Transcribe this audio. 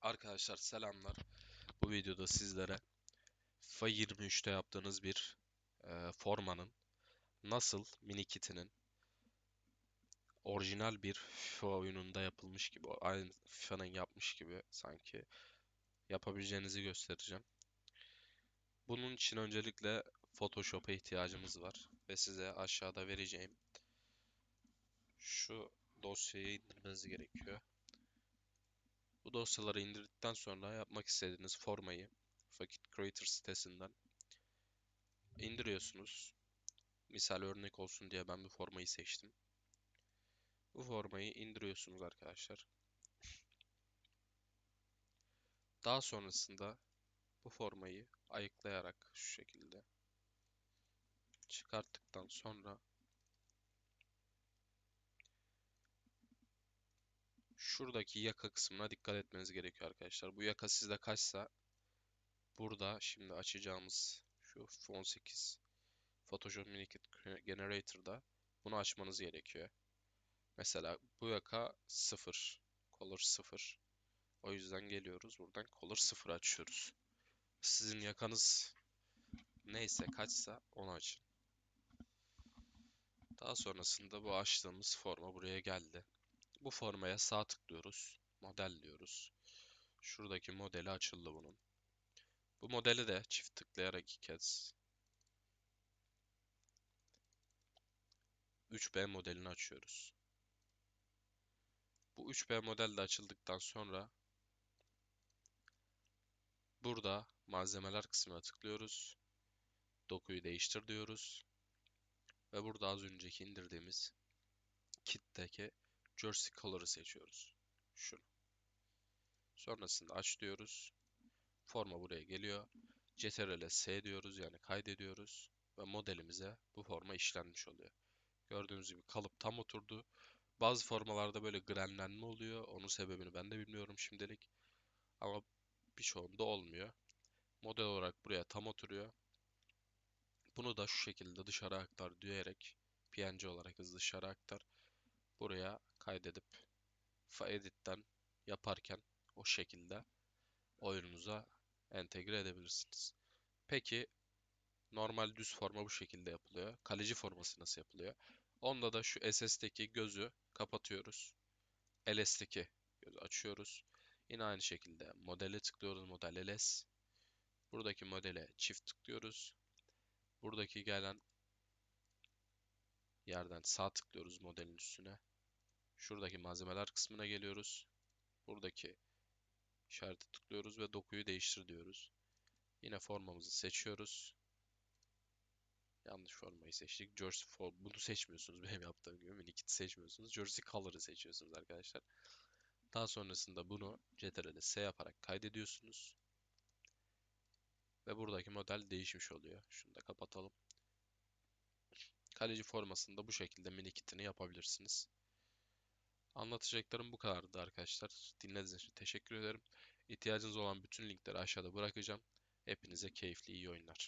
Arkadaşlar selamlar. Bu videoda sizlere FIFA 23'te yaptığınız bir e, formanın nasıl mini kitinin orijinal bir FIFA oyununda yapılmış gibi, aynı FIFA'nın yapmış gibi sanki yapabileceğinizi göstereceğim. Bunun için öncelikle Photoshop'a ihtiyacımız var ve size aşağıda vereceğim şu dosyayı indirmeniz gerekiyor. Bu dosyaları indirdikten sonra yapmak istediğiniz formayı Fakit Creator sitesinden indiriyorsunuz. Misal örnek olsun diye ben bu formayı seçtim. Bu formayı indiriyorsunuz arkadaşlar. Daha sonrasında bu formayı ayıklayarak şu şekilde çıkarttıktan sonra şuradaki yaka kısmına dikkat etmeniz gerekiyor arkadaşlar. Bu yaka sizde kaçsa burada şimdi açacağımız şu Font 8 Photoshop Minikit Generator'da bunu açmanız gerekiyor. Mesela bu yaka 0, color 0. O yüzden geliyoruz buradan color 0 açıyoruz. Sizin yakanız neyse kaçsa onu açın. Daha sonrasında bu açtığımız forma buraya geldi. Bu formaya sağ tıklıyoruz. Model diyoruz. Şuradaki modeli açıldı bunun. Bu modeli de çift tıklayarak iki kez 3B modelini açıyoruz. Bu 3B model de açıldıktan sonra burada malzemeler kısmına tıklıyoruz. Dokuyu değiştir diyoruz. Ve burada az önceki indirdiğimiz kitteki Jersey Color'ı seçiyoruz. Şunu. Sonrasında aç diyoruz. Forma buraya geliyor. CTRL S diyoruz yani kaydediyoruz. Ve modelimize bu forma işlenmiş oluyor. Gördüğünüz gibi kalıp tam oturdu. Bazı formalarda böyle grenlenme oluyor. Onun sebebini ben de bilmiyorum şimdilik. Ama birçoğunda olmuyor. Model olarak buraya tam oturuyor. Bunu da şu şekilde dışarı aktar diyerek PNG olarak hızlı dışarı aktar. Buraya kaydedip edit'ten yaparken o şekilde oyununuza entegre edebilirsiniz. Peki normal düz forma bu şekilde yapılıyor. Kaleci forması nasıl yapılıyor? Onda da şu SS'deki gözü kapatıyoruz. LS'deki gözü açıyoruz. Yine aynı şekilde modele tıklıyoruz. Model LS. Buradaki modele çift tıklıyoruz. Buradaki gelen yerden sağ tıklıyoruz modelin üstüne. Şuradaki malzemeler kısmına geliyoruz. Buradaki işareti tıklıyoruz ve dokuyu değiştir diyoruz. Yine formamızı seçiyoruz. Yanlış formayı seçtik. Jersey form. Bunu seçmiyorsunuz. Benim yaptığım gibi minikit seçmiyorsunuz. Jersey color'ı seçiyorsunuz arkadaşlar. Daha sonrasında bunu CTRL S yaparak kaydediyorsunuz. Ve buradaki model değişmiş oluyor. Şunu da kapatalım. Kaleci formasında bu şekilde mini kitini yapabilirsiniz. Anlatacaklarım bu kadardı arkadaşlar. Dinlediğiniz için teşekkür ederim. İhtiyacınız olan bütün linkleri aşağıda bırakacağım. Hepinize keyifli iyi oyunlar.